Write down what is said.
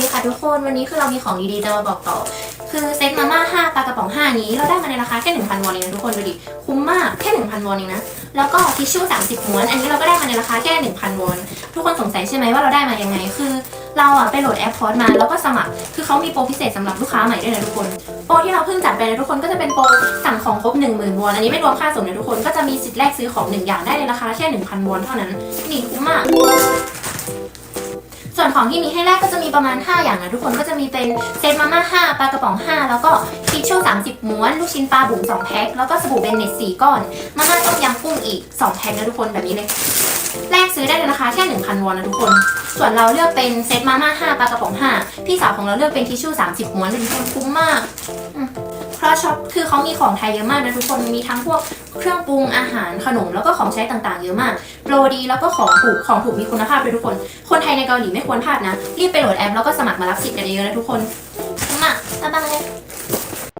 ดีค่ะทุกคนวันนี้คือเรามีของดีๆจะมาบอกต่อ คือเซตมาม่า5ปลากระป๋อง 5 นี้ เราได้มาในราคาแค่ 1,000 วอนเองนะทุกคนดูดิ คุ้มมากแค่ 1,000 วอนเองนะ แล้วก็ทิชชู่ 30 ม้วน อันนี้เราก็ได้มาในราคาแค่ 1,000 วอน ทุกคนสงสัยใช่ไหมว่าเราได้มายังไง คือ เราอะไปโหลดแอปพอร์ตมาแล้วก็สมัคร คือเขามีโปรพิเศษสำหรับลูกค้าใหม่ด้วยนะทุกคน โปรที่เราเพิ่งจัดไปนะทุกคนก็จะเป็นโปรสั่งของครบ 10,000 วอน อันนี้ไม่รวมค่าส่งนะทุกคน ก็จะมีสิทธิ์แลกซื้อของหนึ่งอย่างได้ในราคาแค่ 1,000 วอนเท่านั้นนี่คุ้มมาก ของที่มีให้แรกก็จะมีประมาณ 5 อย่างนะทุกคนก็จะมีเป็นเซตมาม่า5ปลากระป๋อง 5 แล้วก็ทิชชู่30 ม้วน ลูกชิ้นปลาบุ๋ม2แพ็คแล้วก็สบู่เบนเน็ต4ก้อน มาม่าต้มยำกุ้งอีก 2 แพ็คนะทุกคนแบบนี้เลยแรกซื้อได้ในราคาแค่ 1,000 วอนนะทุกคน ส่วนเราเลือกเป็นเซตมาม่า5ปลากระป๋อง 5 พี่สาวของเราเลือกเป็นทิชชู่30 ม้วนเลยทุกคนคุ้มมากอื ราะช็อปคือเขามีของไทยเยอะมากนะทุกคนมีทั้งพวกเครื่องปรุงอาหารขนมแล้วก็ของใช้ต่างๆ เยอะมากโปรดีแล้วก็ของถูกของถูกมีคุณภาพเลยทุกคน คนไทยในเกาหลีไม่ควรพลาดนะ รีบไปโหลดแอปแล้วก็สมัครมารับสิทธิ์กันเยอะๆนะทุกคนมาบ๊ายบาย